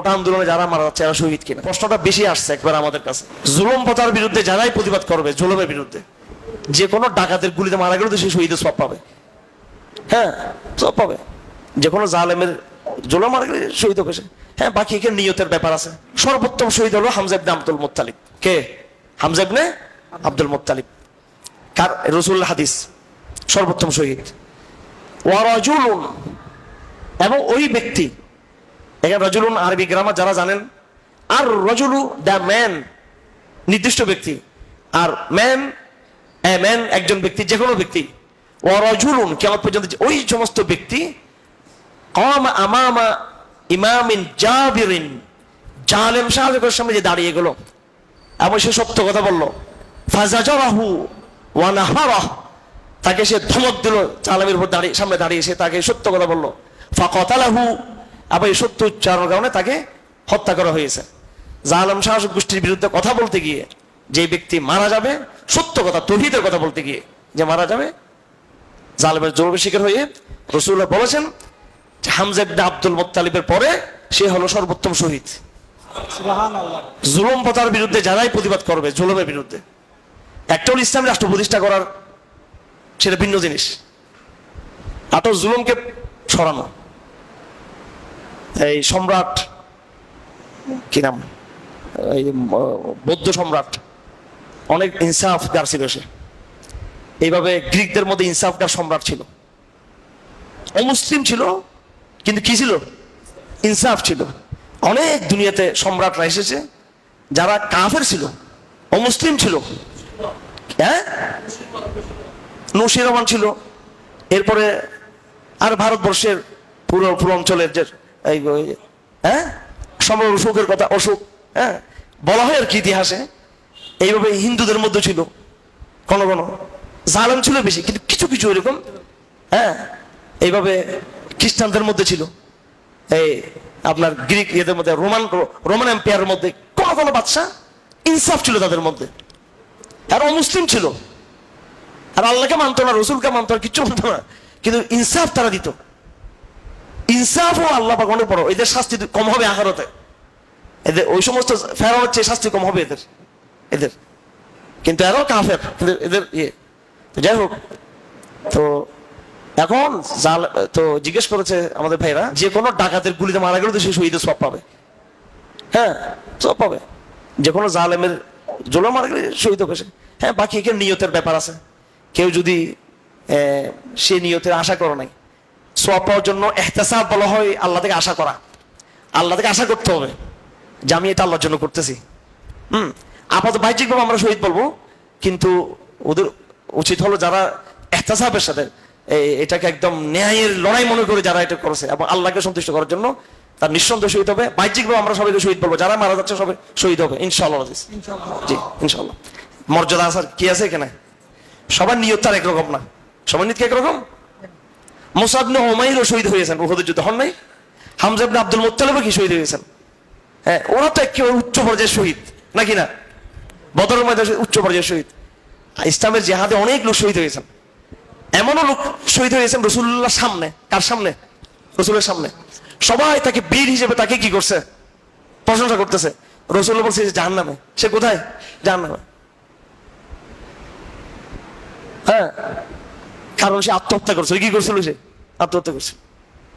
ওটা আন্দোলনে যারা মারা যাচ্ছে, এরা শহীদ কিনা? প্রশ্নটা বেশি আসছে একবার আমাদের কাছে। জুলুম প্রথার বিরুদ্ধে যারাই প্রতিবাদ করবে, জুলুমের বিরুদ্ধে, যে কোনো ডাকাতের গুলিতে মারা গেলে তো সে শহীদের সব পাবে। হ্যাঁ সব পাবে। যে কোনো জালেমের জুলুম মারা গেলে শহীদ হবে। হ্যাঁ বাকি এখানে নিয়তের ব্যাপার আছে। সর্বোত্তম শহীদ হলো হামজাবনে আব্দুল মোত্তালিব। কে? হামজাবনে আব্দুল মোত্তালিব। কার? রসুল হাদিস। সর্বোত্তম শহীদ। ওয়ারাজুলুন এবং ওই ব্যক্তি এখানে রজুলুন আরবি গ্রামার যারা জানেন, আর রজুলু দ্য ম্যান, নির্দিষ্ট ব্যক্তি। আর ম্যান, এ ম্যান একজন ব্যক্তি যে কোনো ব্যক্তি। ও রজুলুন কেমন পর্যন্ত ওই সমস্ত ব্যক্তি, কম আমামা ইমামিন জাবিরিন, জালেম শাহজাকের সামনে যে দাঁড়িয়ে গেল। এবং সে সত্য কথা বলল, ফাজাজরাহু ওয়ানাহারাহ তাকে সে ধমক দিল, জালেমের উপর দাঁড়িয়ে, সামনে দাঁড়িয়ে সে তাকে সত্য কথা বলল। ফাকতালাহু আবার এই সত্য উচ্চারণের কারণে তাকে হত্যা করা হয়েছে। জালেম শাসক গোষ্ঠীর বিরুদ্ধে কথা বলতে গিয়ে যে ব্যক্তি মারা যাবে সত্য কথা তহিদের কথা বলতে গিয়ে যে মারা যাবে জালেমের জরুরি শিকার হয়ে রসুল্লাহ বলেছেন যে হামজা ইবনে আব্দুল মোত্তালিবের পরে সে হলো সর্বোত্তম শহীদ। জুলুম প্রথার বিরুদ্ধে যারাই প্রতিবাদ করবে জুলুমের বিরুদ্ধে। একটা হলো ইসলামী রাষ্ট্র প্রতিষ্ঠা করার সেটা ভিন্ন জিনিস। আটো জুলুমকে সরানো। এই সম্রাট, কি নাম? এই বৌদ্ধ সম্রাট, অনেক ইনসাফ ইনসাফগার ছিল সে। এইভাবে গ্রিকদের মধ্যে ইনসাফগার সম্রাট ছিল। অমুসলিম ছিল, কিন্তু কি ছিল? ইনসাফ ছিল। অনেক দুনিয়াতে সম্রাটরা এসেছে, যারা কাফের ছিল অমুসলিম ছিল। হ্যাঁ? নসির রহমান ছিল। এরপরে আর ভারতবর্ষের পুরো পুরো অঞ্চলের যে এই হ্যাঁ? সম্রাট অশোকের কথা অশোক হ্যাঁ? বলা হয় আর কি ইতিহাসে? এইভাবে হিন্দুদের মধ্যে ছিল, কোন কোন। জালেম ছিল বেশি, কিন্তু কিছু কিছু এরকম হ্যাঁ? এইভাবে খ্রিস্টানদের মধ্যে ছিল। এই আপনার গ্রিক ইয়েদের মধ্যে, রোমান রোমান এম্পায়ারের মধ্যে, কোন কোন বাচ্চা ইনসাফ ছিল তাদের মধ্যে। আর অমুসলিম ছিল। আর আল্লাহকে মানতো না, রসুলকে মানতো না, কিচ্ছু মানতো না। কিন্তু ইনসাফ তারা দিত। ইনসাফ ও আল্লাহ পাক অনেক বড়। এদের শাস্তি কম হবে আহারতে এদের ওই সমস্ত ফেরানোর চেয়ে শাস্তি কম হবে এদের। এদের। কিন্তু এরাও কাফের। এদের এদের ইয়ে। যাই হোক। তো এখন জাল তো জিজ্ঞেস করেছে আমাদের ভাইরা, যে কোনো ডাকাতের গুলিতে মারা গেলে তো সে শহীদের সব পাবে। হ্যাঁ সব পাবে। যে কোনো জালেমের জোলা মারা গেলে শহীদ হবে সে। হ্যাঁ বাকি এখানে নিয়তের ব্যাপার আছে। কেউ যদি সে নিয়তের আশা করে নাই। সব পাওয়ার জন্য এহতেসাব বলা হয় আল্লাহ থেকে আশা করা। আল্লাহ থেকে আশা করতে হবে যে আমি এটা আল্লাহর জন্য করতেছি। হুম আপাতত বাহ্যিকভাবে আমরা শহীদ বলব কিন্তু ওদের উচিত হলো যারা এহতাসাবের সাথে এটাকে একদম ন্যায়ের লড়াই মনে করে যারা এটা করেছে এবং আল্লাহকে সন্তুষ্ট করার জন্য তার নিঃসন্দেহ শহীদ হবে। বাহ্যিকভাবে আমরা সবাইকে শহীদ বলব যারা মারা যাচ্ছে সবাই শহীদ হবে ইনশাআল্লাহ আজিজ। জি ইনশাআল্লাহ। মর্যাদা আসার কি আছে এখানে? সবার নিয়ত তার একরকম না। সবার নিয়ত কি একরকম? মুসাবনে ওমাইরও শহীদ হয়েছেন উহুদের যুদ্ধ, হন নাই? হামজাবনে আব্দুল মোত্তালেবও কি শহীদ হয়েছেন? হ্যাঁ ওরা তো একেবারে উচ্চ পর্যায়ের শহীদ, নাকি না? বদরের মধ্যে উচ্চ পর্যায়ের শহীদ। ইসলামের জেহাদে অনেক লোক শহীদ হয়েছেন। এমনও লোক শহীদ হয়েছেন রসুল্লাহ সামনে। কার সামনে? রসুলের সামনে। সবাই তাকে বীর হিসেবে তাকে কি করছে? প্রশংসা করতেছে। রসুল্লাহ বলছে জাহান নামে সে কোথায়? জাহান নামে হ্যাঁ। কারণ সে আত্মহত্যা করছে। কি করছিল সে? আত্মহত্যা করছে।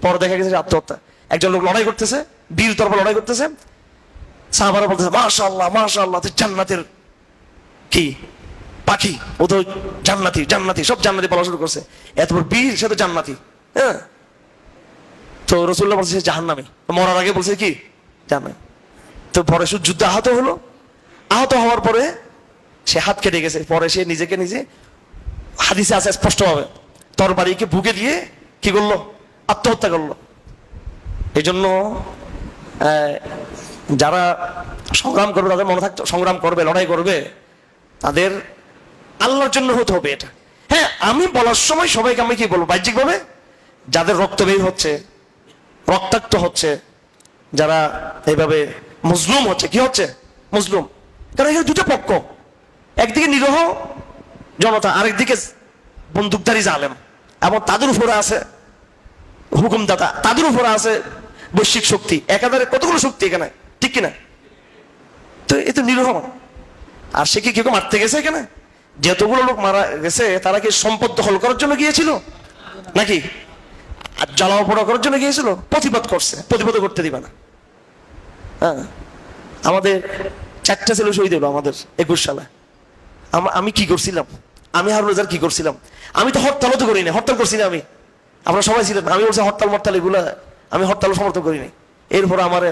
পরে দেখা গেছে আত্মহত্যা। একজন লোক লড়াই করতেছে, বীর তরফ লড়াই করতেছে। সাহাবারা বলতেছে মাশা আল্লাহ মাশা আল্লাহ তুই জান্নাতের কি? পাখি? ও তো জান্নাতি জান্নাতি, সব জান্নাতি বলা শুরু করছে। এত বড় বীর, সে তো জান্নাতি হ্যাঁ? তো রসুল্লাহ বলছে জাহান্নামে। মরার আগে বলছে কি? জাহান্নামে। তো পরে সে যুদ্ধ আহত হলো। আহত হওয়ার পরে সে হাত কেটে গেছে। পরে সে নিজেকে নিজে হাদিসে আছে স্পষ্টভাবে। তরবারিকে বুকে দিয়ে কি করল? আত্মহত্যা করল। এই জন্য যারা সংগ্রাম করবে, তাদের মনে থাকতে, সংগ্রাম করবে, লড়াই করবে, তাদের আল্লাহর জন্য হতে হবে এটা। হ্যাঁ আমি বলার সময় সবাইকে আমি কি বলব? বাহ্যিকভাবে যাদের রক্ত বের হচ্ছে, রক্তাক্ত হচ্ছে, যারা এইভাবে মুসলুম হচ্ছে, কি হচ্ছে? মুসলুম কারণ এখানে দুটো পক্ষ। একদিকে নিরহ জনতা আরেকদিকে বন্দুকধারী জালেম। এবং তাদের উপরে আছে হুকুমদাতা, তাদের উপরে আছে বৈশ্বিক শক্তি। একাধারে কতগুলো শক্তি এখানে? ঠিক কিনা? তো এ তো নিরহ আর সে কি কেউ মারতে গেছে এখানে? যতগুলো লোক মারা গেছে, তারা কি সম্পদ দখল করার জন্য গিয়েছিল? নাকি? আর জ্বালাও পোড়া করার জন্য গিয়েছিল? প্রতিবাদ করছে। প্রতিবাদ করতে দিবে না। হ্যাঁ। আমাদের চারটা ছেলে শহীদ হলো আমাদের একুশ সালে। আম- আমি কি করছিলাম? আমি হারুন রোজার কি করছিলাম? আমি তো হরতালও তো করি না হরতাল করছি না আমি। আমরা সবাই ছিলাম আমি বলছি হরতাল মরতাল এগুলা, আমি হরতাল সমর্থন করি নাই এরপর আমার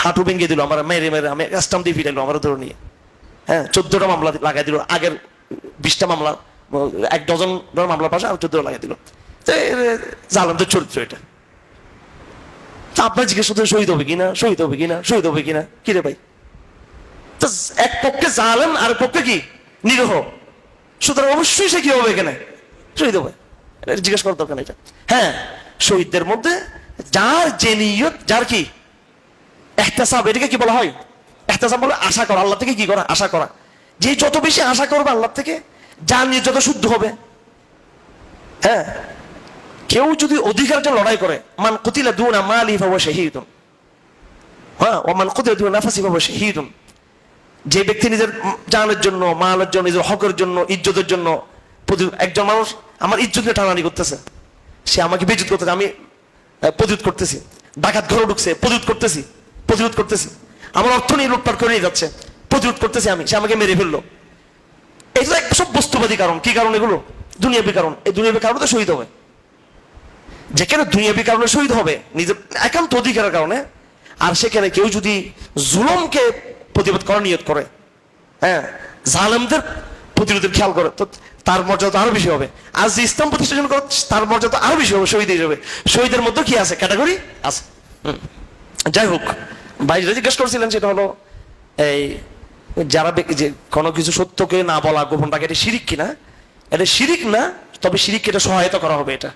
হাঁটু ভেঙে দিল, আমার মেরে মেরে, আমি কাস্টাম দিয়ে ফিরাইলো, আমার ধরে নিয়ে। হ্যাঁ চোদ্দটা মামলা লাগাই দিল, আগের বিশটা মামলা, এক ডজন মামলার পাশে আর চোদ্দটা লাগাই দিল। তো জালামদের চরিত্র এটা। তা আপনার জিজ্ঞেস করতে শহীদ হবে কিনা, শহীদ হবে কিনা, শহীদ হবে কিনা? কি রে ভাই? তো এক পক্ষে জালেম আর পক্ষে কি? নিরহ। সুতরাং অবশ্যই সে কি হবে এখানে? শহীদ হবে। জিজ্ঞেস করার দরকার এটা। হ্যাঁ শহীদদের মধ্যে যার যে নিয়ত যার কি? এহতেসাব, এটাকে কি বলা হয়? এহতেসাব বলে আশা করা, আল্লাহ থেকে কি করা? আশা করা। যে যত বেশি আশা করবে আল্লাহ থেকে, যার নিয়ে যত শুদ্ধ হবে। হ্যাঁ কেউ যদি অধিকার জন্য লড়াই করে, মান কুতিলা দুনা মালি ফাওয়া শাহীদুন। হ্যাঁ ও মান কুতিলা দুনা নাফসি ফাওয়া শাহীদুন। যে ব্যক্তি নিজের জানের জন্য, মালের জন্য, নিজের হকের জন্য, ইজ্জতের জন্য একজন মানুষ আমার ইজ্জতকে টানানি করতেছে। সে আমাকে বেজুত করতেছে, আমি প্রতিরোধ করতেছি। ডাকাত ঘরে ঢুকছে, প্রতিরোধ করতেছি প্রতিরোধ করতেছি। আমার অর্থ নিয়ে লুটপাট করে নিয়ে যাচ্ছে, প্রতিরোধ করতেছি আমি, সে আমাকে মেরে ফেলল। এটা এক সব বস্তুবাদী কারণ। কি কারণ এগুলো? দুনিয়াবী কারণ। এই দুনিয়াবী কারণে তো শহীদ হবে। যেখানে দুনিয়াবী কারণে শহীদ হবে, নিজের একান্ত অধিকারের কারণে, আর সেখানে কেউ যদি জুলমকে প্রতিবাদ করার নিয়ত করে। হ্যাঁ জালেমদের প্রতিরোধের খেয়াল করে। তো তার মর্যাদা আরও বেশি হবে। আর যে ইসলাম প্রতিষ্ঠা করে, তার মর্যাদা আরও বেশি হবে, শহীদ হিসেবে। শহীদের মধ্যে কি আছে? ক্যাটাগরি আছে। যাই হোক, ভাই যেটা জিজ্ঞেস করছিলেন সেটা হলো, এই যারা যে কোনো কিছু সত্যকে না বলা গোপন রাখা, এটা শিরিক কিনা? এটা শিরিক না? তবে শিরিক এটা সহায়তা করা হবে এটা।